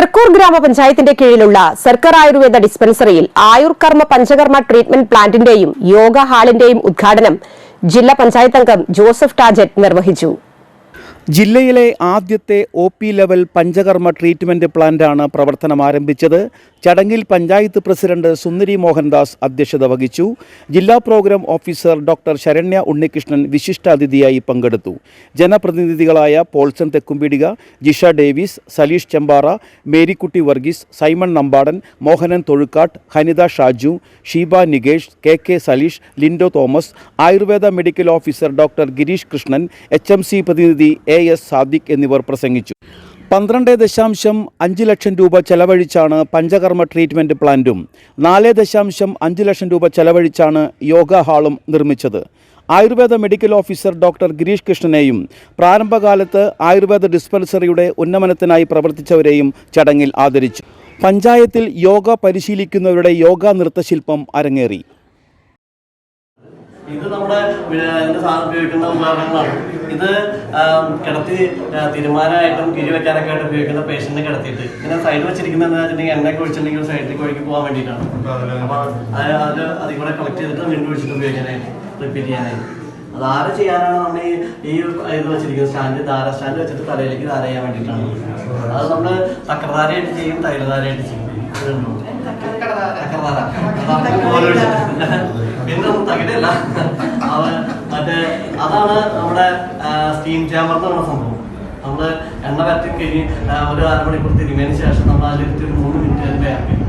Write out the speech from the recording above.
തൃക്കൂർ ഗ്രാമപഞ്ചായത്തിന്റെ കീഴിലുള്ള സർക്കാർ ആയുർവേദ ഡിസ്പെൻസറിയിൽ ആയുർ കർമ്മ പഞ്ചകർമ്മ ട്രീറ്റ്മെന്റ് പ്ലാന്റിന്റെയും യോഗ ഹാളിന്റെയും ഉദ്ഘാടനം ജില്ലാ പഞ്ചായത്ത് അംഗം ജോസഫ് ടാജറ്റ് നിർവഹിച്ചു. ജില്ലയിലെ ആദ്യത്തെ ഒ പി ലെവൽ പഞ്ചകർമ്മ ട്രീറ്റ്മെന്റ് പ്ലാന്റാണ് പ്രവർത്തനം ആരംഭിച്ചത്. ചടങ്ങിൽ പഞ്ചായത്ത് പ്രസിഡന്റ് സുന്ദരി മോഹൻദാസ് അധ്യക്ഷത വഹിച്ചു. ജില്ലാ programme officer doctor Saranya Unnikrishnan വിശിഷ്ടാതിഥിയായി പങ്കെടുത്തു. ജനപ്രതിനിധികളായ Paulson Thekkumpidika Jisha Davis Saleesh Chembara Marykutty Varghese Simon Nambadan Mohanan Thozhukkattu Hanitha Shaju Sheeba Nikesh K K Saleesh Lindo Thomas Ayurveda medical officer doctor Girish Krishnan H പ്രതിനിധി എ എസ് സാദിഖ് എന്നിവർ പ്രസംഗിച്ചു. പന്ത്രണ്ട് ദശാംശം അഞ്ച് ലക്ഷം രൂപ ചെലവഴിച്ചാണ് പഞ്ചകർമ്മ ട്രീറ്റ്മെന്റ് പ്ലാന്റും നാല് ദശാംശം അഞ്ച് ലക്ഷം രൂപ ചെലവഴിച്ചാണ് യോഗ ഹാളും നിർമ്മിച്ചത്. Ayurveda medical officer doctor Girish കൃഷ്ണനെയും പ്രാരംഭകാലത്ത് ആയുർവേദ ഡിസ്പെൻസറിയുടെ ഉന്നമനത്തിനായി പ്രവർത്തിച്ചവരെയും ചടങ്ങിൽ ആദരിച്ചു. പഞ്ചായത്തിൽ യോഗ പരിശീലിക്കുന്നവരുടെ യോഗ നൃത്തശില്പം അരങ്ങേറി. ഇത് നമ്മുടെ ഇതിന്റെ സാധനം ഉപയോഗിക്കുന്ന ഉപകരണങ്ങളാണ്. ഇത് കിടത്തി തീരുമാനമായിട്ടും കിരി വെക്കാനൊക്കെ ആയിട്ട് ഉപയോഗിക്കുന്ന പേഷ്യന്റിനെ കിടത്തിയിട്ട്. ഇങ്ങനെ സൈഡ് വെച്ചിരിക്കുന്നത് എന്താ വെച്ചിട്ടുണ്ടെങ്കിൽ എണ്ണയൊക്കെ ഒഴിച്ചിട്ടുണ്ടെങ്കിൽ സൈഡിലേക്ക് ഒഴുകി പോകാൻ വേണ്ടിയിട്ടാണ്. അപ്പൊ അത് അത് അതിൽ കൂടെ കളക്ട് ചെയ്തിട്ട് വീണ്ടും ഒഴിച്ചിട്ട് ഉപയോഗിക്കാനായിട്ട് റിപ്പീറ്റ് ചെയ്യാനായിട്ട്. അത് ആര ചെയ്യാനാണ് നമ്മൾ ഈ ഈ ഇത് വെച്ചിരിക്കുന്നത്? സ്റ്റാൻഡ് ധാര സ്റ്റാൻഡ് വെച്ചിട്ട് തലയിലേക്ക് ധാര ചെയ്യാൻ വേണ്ടിയിട്ടാണ്. അത് നമ്മൾ തക്കർധാരയായിട്ട് ചെയ്യും തൈലധാരയായിട്ട് ചെയ്യും. തക്കർധാര. തക്കർധാര. ഓരോ പിന്നെ ഒന്നും തകിടല്ല അവ മറ്റേ അതാണ് നമ്മുടെ സ്റ്റീം ചാമ്പർ എന്ന് സംഭവം. നമ്മൾ എണ്ണ പറ്റി കഴിഞ്ഞ് ഒരു അരമണിക്കൂർ തിരുമിയതിന് ശേഷം നമ്മൾ അതിലിട്ട് ഒരു മൂന്ന് മിനിറ്റ് അത്